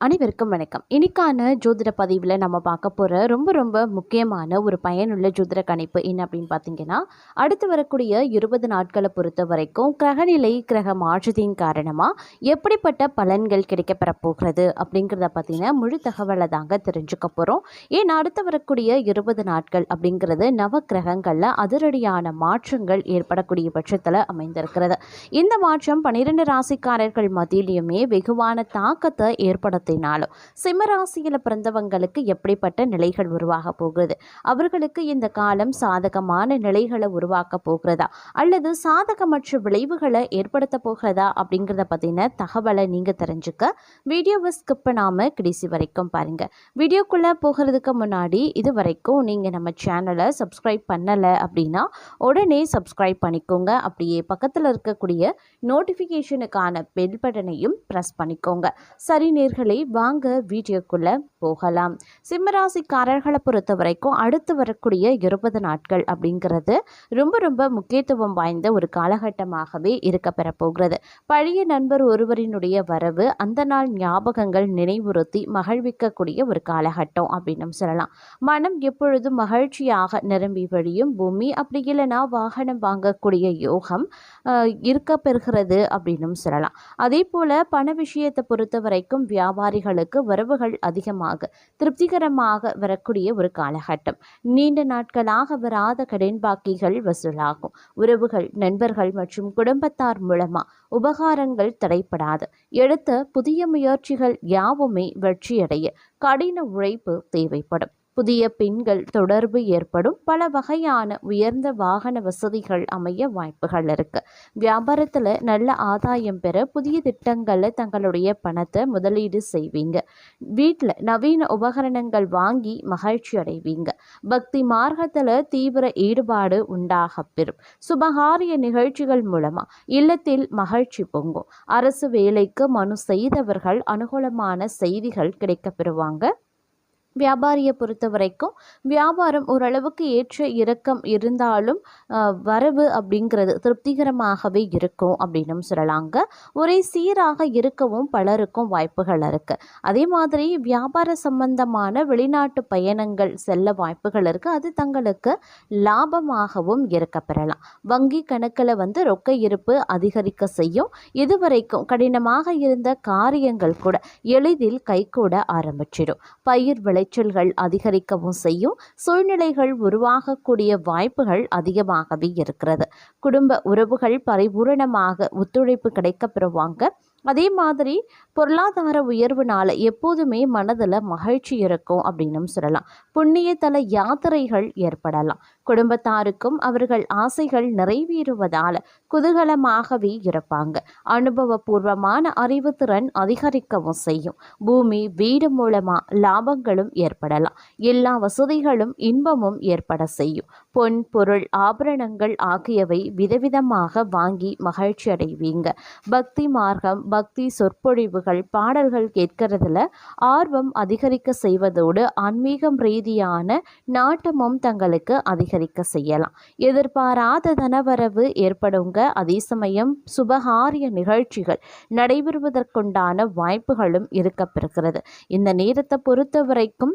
அனைவருக்கும் வணக்கம். இன்னைக்கான ஜோதிட பதிவில் நம்ம பார்க்க போகிற ரொம்ப ரொம்ப முக்கியமான ஒரு பயனுள்ள ஜோதிட கணிப்பு என்ன அப்படின்னு பார்த்தீங்கன்னா அடுத்து வரக்கூடிய இருபது நாட்களை பொறுத்த வரைக்கும் கிரகநிலை கிரக மாற்றத்தின் காரணமாக எப்படிப்பட்ட பலன்கள் கிடைக்கப்பெற போகிறது அப்படிங்கிறத பார்த்தீங்கன்னா முழு தகவலை தாங்க தெரிஞ்சுக்க போகிறோம் ஏன்னா அடுத்து வரக்கூடிய இருபது நாட்கள் அப்படிங்கிறது நவ கிரகங்களில் அதிரடியான மாற்றங்கள் ஏற்படக்கூடிய பட்சத்தில் அமைந்திருக்கிறது. இந்த மாற்றம் பன்னிரெண்டு ராசிக்காரர்கள் மத்தியிலையுமே வெகுவான தாக்கத்தை ஏற்படுத்தினாலும் காரணத்தினாலும் சிம்மராசியில் பிறந்தவங்களுக்கு எப்படிப்பட்ட நிலைகள் உருவாக போகிறது? அவர்களுக்கு இந்த காலம் சாதகமான நிலைகளை உருவாக்க போகிறதா? அல்லது சாதகமற்ற விளைவுகளை ஏற்படுத்த போகிறதா? அப்படிங்கிறத பற்றின தகவலை நீங்கள் தெரிஞ்சுக்க வீடியோவை ஸ்கிப் பண்ணாமல் கடைசி வரைக்கும் பாருங்கள் வீடியோக்குள்ளே போகிறதுக்கு முன்னாடி இது வரைக்கும் நீங்கள் நம்ம சேனலை சப்ஸ்கிரைப் பண்ணலை அப்படின்னா உடனே சப்ஸ்கிரைப் பண்ணிக்கோங்க. அப்படியே பக்கத்தில் இருக்கக்கூடிய நோட்டிஃபிகேஷனுக்கான பெல் பட்டனையும் ப்ரெஸ் பண்ணிக்கோங்க. சரி நேர்களை வாங்க வீடியோக்குள்ளே போகலாம். சிம்மராசிக்காரர்களை பொறுத்த வரைக்கும் அடுத்து வரக்கூடிய இருபது நாட்கள் அப்படிங்கிறது ரொம்ப ரொம்ப முக்கியத்துவம் வாய்ந்த ஒரு காலகட்டமாகவே இருக்க பெறப்போகிறது. பழைய நண்பர் ஒருவரினுடைய வரவு அந்த நாள் ஞாபகங்கள் நினைவுறுத்தி மகிழ்விக்கக்கூடிய ஒரு காலகட்டம் அப்படின்னு சொல்லலாம். மனம் எப்பொழுதும் மகிழ்ச்சியாக நிரம்பி வழியும் பூமி அப்படி இல்லைன்னா வாகனம் வாங்கக்கூடிய யோகம் இருக்க பெறுகிறது அப்படின்னு சொல்லலாம். அதே போல் பண விஷயத்தை பொறுத்த வரைக்கும் வியாபாரிகளுக்கு வரவுகள் அதிகமாக திருப்திகரமாக வரக்கூடிய ஒரு காலகட்டம். நீண்ட நாட்களாக வராத கடன் பாக்கிகள் வசூலாகும். உறவுகள் நண்பர்கள் மற்றும் குடும்பத்தார் மூலமா உபகாரங்கள் தடைப்படாது எடுத்த புதிய முயற்சிகள் யாவுமே வெற்றியடைய கடின உழைப்பு தேவைப்படும். புதிய பெண்கள் தொடர்பு ஏற்படும் பல வகையான உயர்ந்த வாகன வசதிகள் அமைய வாய்ப்புகள் இருக்கு. வியாபாரத்தில் நல்ல ஆதாயம் பெற புதிய திட்டங்களில் தங்களுடைய பணத்தை முதலீடு செய்வீங்க. வீட்டில் நவீன உபகரணங்கள் வாங்கி மகிழ்ச்சி அடைவீங்க. பக்தி மார்க்கத்தில் தீவிர ஈடுபாடு உண்டாக பெறும். சுபகாரிய நிகழ்ச்சிகள் மூலமா இல்லத்தில் மகிழ்ச்சி பொங்கும். அரசு வேலைக்கு மனு செய்தவர்கள் அனுகூலமான செய்திகள் கிடைக்கப் பெறுவாங்க. வியாபாரியை பொறுத்த வரைக்கும் வியாபாரம் ஓரளவுக்கு ஏற்ற இறக்கம் இருந்தாலும் வரவு அப்படிங்கிறது திருப்திகரமாகவே இருக்கும் அப்படின்னும் சொல்லலாங்க. ஒரே சீராக இருக்கவும் பலருக்கும் வாய்ப்புகள் இருக்குது அதே மாதிரி வியாபார சம்பந்தமான வெளிநாட்டு பயணங்கள் செல்ல வாய்ப்புகள் இருக்குது அது தங்களுக்கு லாபமாகவும் இருக்க பெறலாம். வங்கி கணக்கில் வந்து ரொக்க இருப்பு அதிகரிக்க செய்யும். இதுவரைக்கும் கடினமாக இருந்த காரியங்கள் கூட எளிதில் கைகூட ஆரம்பிச்சிடும். பயிர் விளைச்சல்கள் அதிகரிக்கவும் செய்யும். சூழ்நிலைகள் உருவாகக்கூடிய வாய்ப்புகள் அதிகமாகவே இருக்கிறது. குடும்ப உறவுகள் பரிபூரணமாக ஒத்துழைப்பு கிடைக்க பெறுவாங்க. அதே மாதிரி பொருளாதார உயர்வுனால எப்போதுமே மனதில் மகிழ்ச்சி இருக்கும் அப்படின்னும் சொல்லலாம். புண்ணியத்தல யாத்திரைகள் ஏற்படலாம். குடும்பத்தாருக்கும் அவர்கள் ஆசைகள் நிறைவேறுவதால் குதூகலமாகவே இருப்பாங்க. அனுபவபூர்வமான அறிவுத்திறன் அதிகரிக்கவும் செய்யும். பூமி வீடு மூலமா லாபங்களும் ஏற்படலாம். எல்லா வசதிகளும் இன்பமும் ஏற்பட செய்யும். பொன் பொருள் ஆபரணங்கள் ஆகியவை விதவிதமாக வாங்கி மகிழ்ச்சி அடைவீங்க பக்தி மார்க்கம் பக்தி சொற்பொழிவுகள் பாடல்கள் கேட்கறதுல ஆர்வம் அதிகரிக்க செய்வதோடு ஆன்மீகம் ரீதியான நாட்டமும் தங்களுக்கு அதிகரிக்க செய்யலாம். எதிர்பாராத தனவரவு ஏற்படுங்க. அதே சமயம் சுபகாரிய நிகழ்ச்சிகள் நடைபெறுவதற்குண்டான வாய்ப்புகளும் இருக்கப்பெறுகிறது. இந்த நேரத்தை பொறுத்த வரைக்கும்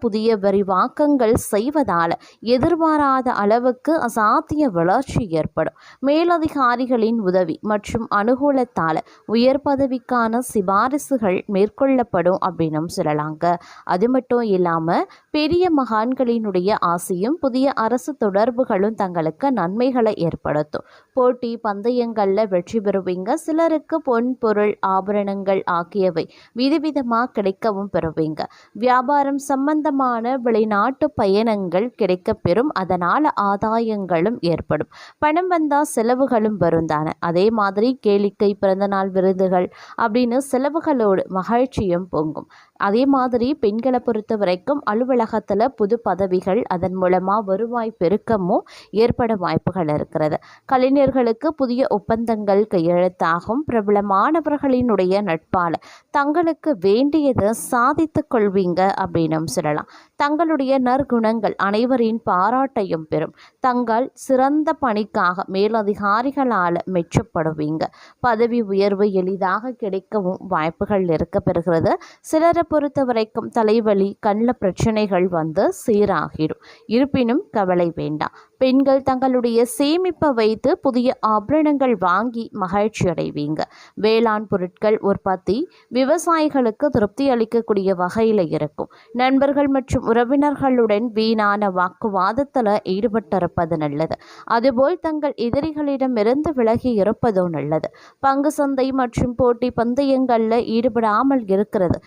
புதிய விரிவாக்கங்கள் செய்வதால் எதிர்பாராத அளவுக்கு அசாத்திய வளர்ச்சி ஏற்படும். மேலதிகாரிகளின் உதவி மற்றும் அனுகூலத்தால் உயர் பதவிக்கான சிபாரிசுகள் மேற்கொள்ளப்படும் அப்படின்னு சொல்லலாங்க. அது மட்டும் இல்லாமல் பெரிய மகான்களினுடைய ஆசையும் புதிய அரசு தொடர்புகளும் தங்களுக்கு நன்மைகளை ஏற்படுத்தும். போட்டி பந்தயங்களில் வெற்றி பெறுவீங்க. சிலருக்கு பொன் பொருள் ஆபரணங்கள் ஆகியவை விதவிதமாக கிடைக்கவும் பெறுவீங்க. வியாபாரம் சம்பந்த சம்பந்தமான வெளிநாட்டு பயணங்கள் கிடைக்கப்பெறும் அதனால் ஆதாயங்களும் ஏற்படும். பணம் வந்தால் செலவுகளும் வரும் தானே அதே மாதிரி கேளிக்கை பிறந்தநாள் விருதுகள் அப்படின்னு செலவுகளோடு மகிழ்ச்சியும் பொங்கும். அதே மாதிரி பெண்களை பொறுத்த வரைக்கும் அலுவலகத்தில் புது பதவிகள் அதன் மூலமாக வருவாய் பெருக்கமும் ஏற்பட வாய்ப்புகள் இருக்கிறது. கலைஞர்களுக்கு புதிய ஒப்பந்தங்கள் கையெழுத்தாகும். பிரபலமானவர்களினுடைய நட்பால் தங்களுக்கு வேண்டியதை சாதித்து கொள்வீங்க அப்படின்னும் சொல்லலாம். தங்களுடைய நற்குணங்கள் அனைவரின் பாராட்டையும் பெறும். தங்கள் சிறந்த பணிக்காக மேலதிகாரிகளால் மெச்சப்படுவீங்க. பதவி உயர்வு எளிதாக கிடைக்கவும் வாய்ப்புகள் இருக்க பெறுகிறது. சிலரை பொறுத்த வரைக்கும் தலைவலி கண்ணில் பிரச்சனைகள் வந்து சீராகிடும். இருப்பினும் கவலை வேண்டாம். பெண்கள் தங்களுடைய சேமிப்பை வைத்து புதிய ஆபரணங்கள் வாங்கி மகிழ்ச்சி அடைவீங்க. வேளாண் பொருட்கள் உற்பத்தி விவசாயிகளுக்கு திருப்தி அளிக்கக்கூடிய வகையில் இருக்கும். நண்பர்கள் மற்றும் உறவினர்களுடன் வீணான வாக்குவாதத்தில் ஈடுபட்டிருப்பது நல்லது. அதுபோல் தங்கள் எதிரிகளிடமிருந்து விலகி இருப்பதும் நல்லது. பங்கு சந்தை மற்றும் போட்டி பந்தயங்களில் ஈடுபடாமல் இருக்கிறது.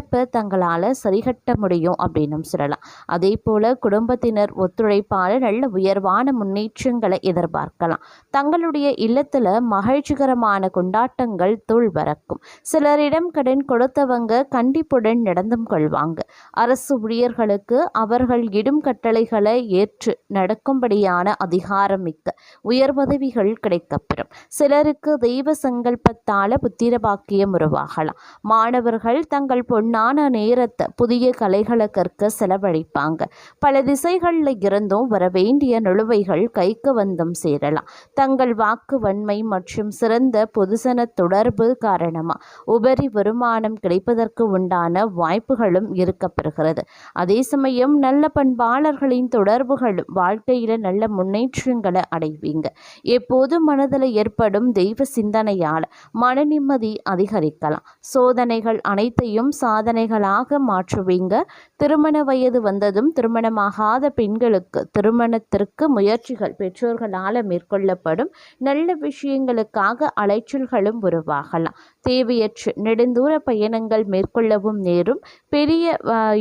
இழப்பை தங்களால் சரிகட்ட முடியும் அப்படின்னும் சொல்லலாம். அதே போல் குடும்பத்தினர் ஒத்துழைப்பால் நல்ல உயர்வான முன்னேற்றங்களை எதிர்பார்க்கலாம். தங்களுடைய இல்லத்தில் மகிழ்ச்சிகரமான கொண்டாட்டங்கள் தூள் பறக்கும். சிலரிடம் கடன் கொடுத்தவங்க கண்டிப்புடன் நடந்தும் கொள்வாங்க. அரசு ஊழியர்களுக்கு அவர்கள் இடும் கட்டளைகளை ஏற்று நடக்கும்படியான அதிகாரம் மிக்க உயர் பதவிகள் கிடைக்கப்பெறும். சிலருக்கு தெய்வ சங்கல்பத்தால புத்திரபாக்கியம் உருவாகலாம். மாணவர்கள் தங்கள் பொன் பொன்னான நேரத்தை புதிய கலைகளை கற்க செலவழிப்பாங்க. பல திசைகளில் இருந்தும் வர வேண்டிய நிலுவைகள் கைக்கு வந்தும் சேரலாம். தங்கள் வாக்கு வன்மை மற்றும் சிறந்த பொதுசன தொடர்பு காரணமாக உபரி வருமானம் கிடைப்பதற்கு உண்டான வாய்ப்புகளும் இருக்கப்பெறுகிறது. அதே சமயம் நல்ல பண்பாளர்களின் தொடர்புகளும் வாழ்க்கையில் நல்ல முன்னேற்றங்களை அடைவீங்க. எப்போது மனதில் ஏற்படும் தெய்வ சிந்தனையால் மன நிம்மதி அதிகரிக்கலாம். சோதனைகள் அனைத்தையும் சாதனைகளாக மாற்றுவீங்க. திருமண வயது வந்ததும் திருமணமாகாத பெண்களுக்கு திருமணத்திற்கு முயற்சிகள் பெற்றோர்களால் மேற்கொள்ளப்படும் நல்ல விஷயங்களுக்காக அலைச்சல்களும் உருவாகலாம். தேவையற்று நெடுந்தூர பயணங்கள் மேற்கொள்ளவும் நேரும். பெரிய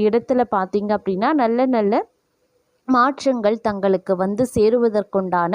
இடத்துல பார்த்தீங்க அப்படின்னா நல்ல நல்ல மாற்றங்கள் தங்களுக்கு வந்து சேருவதற்குண்டான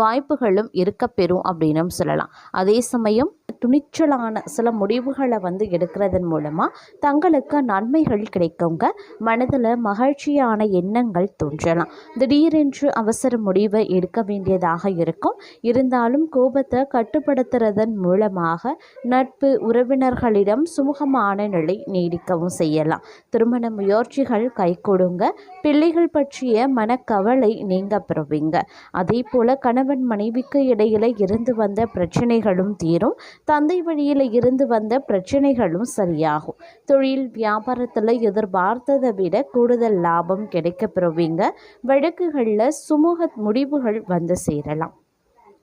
வாய்ப்புகளும் இருக்கப்பெறும் அப்படின்னும் சொல்லலாம். அதே சமயம் துணிச்சலான சில முடிவுகளை வந்து எடுக்கிறதன் மூலமாக தங்களுக்கு நன்மைகள் கிடைக்குங்க. மனதில் மகிழ்ச்சியான எண்ணங்கள் தோன்றலாம். திடீரென்று அவசர முடிவை எடுக்க வேண்டியதாக இருக்கும். இருந்தாலும் கோபத்தை கட்டுப்படுத்துறதன் மூலமாக நட்பு உறவினர்களிடம் சுமூகமான நிலை நீடிக்கவும் செய்யலாம். திருமண முயற்சிகள் கைகொடுங்க. பிள்ளைகள் பற்றிய மனக்கவலை நீங்க பெறுவீங்க அதே போல கணவன் மனைவிக்கு இடையில இருந்து வந்த பிரச்சனைகளும் தீரும். தந்தை வழியில் இருந்து வந்த பிரச்சனைகளும் சரியாகும். தொழில் வியாபாரத்தில் எதிர்பார்த்ததை விட கூடுதல் லாபம் கிடைக்க பெறுவீங்க வழக்குகளில் சுமூக முடிவுகள் வந்து சேரலாம்.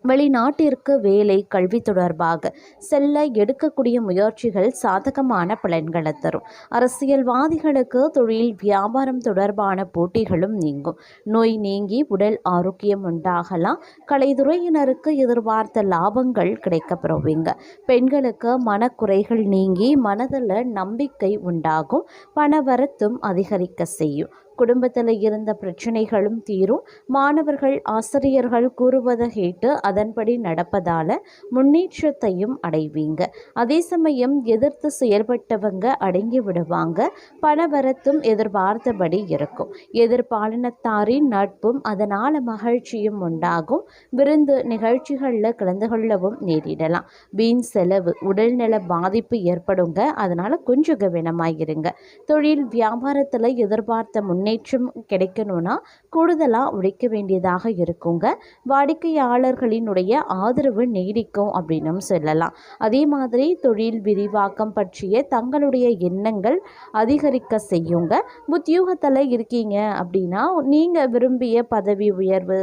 வெளிநாட்டிற்கு வேலை கல்வி தொடர்பாக செல்ல எடுக்கக்கூடிய முயற்சிகள் சாதகமான பலன்களை தரும். அரசியல்வாதிகளுக்கு தொழில் வியாபாரம் தொடர்பான போட்டிகளும் நீங்கும். நோய் நீங்கி உடல் ஆரோக்கியம் உண்டாகலாம். கலைத்துறையினருக்கு எதிர்பார்த்த லாபங்கள் கிடைக்கப்பெறுவீங்க. பெண்களுக்கு மனக்குறைகள் நீங்கி மனதில் நம்பிக்கை உண்டாகும். பணவரத்தும் அதிகரிக்க செய்யும். குடும்பத்தில் இருந்த பிரச்சனைகளும் தீரும். மாணவர்கள் ஆசிரியர்கள் கூறுவதை கேட்டு அதன்படி நடப்பதால் முன்னேற்றத்தையும் அடைவீங்க. அதே சமயம் எதிர்த்து செயல்பட்டவங்க அடங்கி விடுவாங்க. பணவரத்தும் எதிர்பார்த்தபடி இருக்கும். எதிர்பாலினத்தாரின் நட்பும் அதனால் மகிழ்ச்சியும் உண்டாகும். விருந்து நிகழ்ச்சிகளில் கலந்து கொள்ளவும் நேரிடலாம். வீண் செலவு உடல்நல பாதிப்பு ஏற்படுங்க. அதனால் கொஞ்சம் கவனமாக இருங்க தொழில் வியாபாரத்தில் எதிர்பார்த்த முன்னே முன்னேற்றம் கிடைக்கணும்னா கூடுதலாக உழைக்க வேண்டியதாக இருக்குங்க. வாடிக்கையாளர்களினுடைய ஆதரவு நீடிக்கும் அப்படின்னும் சொல்லலாம். அதே மாதிரி தொழில் விரிவாக்கம் பற்றிய தங்களுடைய எண்ணங்கள் அதிகரிக்க செய்யுங்க. உத்தியோகத்தில் இருக்கீங்க அப்படின்னா நீங்கள் விரும்பிய பதவி உயர்வு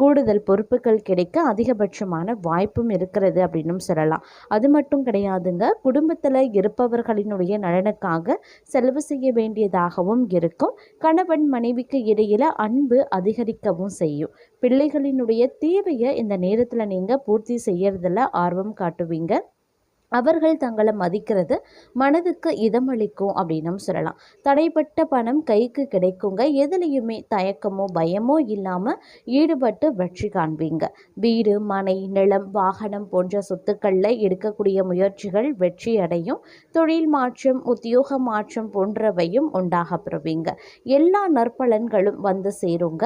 கூடுதல் பொறுப்புகள் கிடைக்க அதிகபட்சமான வாய்ப்பும் இருக்கிறது அப்படின்னும் சொல்லலாம். அது மட்டும் கிடையாதுங்க. குடும்பத்தில் இருப்பவர்களினுடைய நலனுக்காக செலவு செய்ய வேண்டியதாகவும் இருக்கும். கணவன் மனைவிக்கு இடையில அன்பு அதிகரிக்கவும் செய்யும். பிள்ளைகளினுடைய தேவையை இந்த நேரத்தில் நீங்கள் பூர்த்தி செய்யறதுல ஆர்வம் காட்டுவீங்க. அவர்கள் தங்களை மதிக்கிறது மனதுக்கு இதமளிக்கும் அப்படின்னும் சொல்லலாம். தடைப்பட்ட பணம் கைக்கு கிடைக்குங்க. எதுலேயுமே தயக்கமோ பயமோ இல்லாமல் ஈடுபட்டு வெற்றி காண்பீங்க. வீடு மனை நிலம் வாகனம் போன்ற சொத்துக்களில் எடுக்கக்கூடிய முயற்சிகள் வெற்றி அடையும். தொழில் மாற்றம் உத்தியோக மாற்றம் போன்றவையும் உண்டாக பெறுவீங்க. எல்லா நற்பலன்களும் வந்து சேருங்க.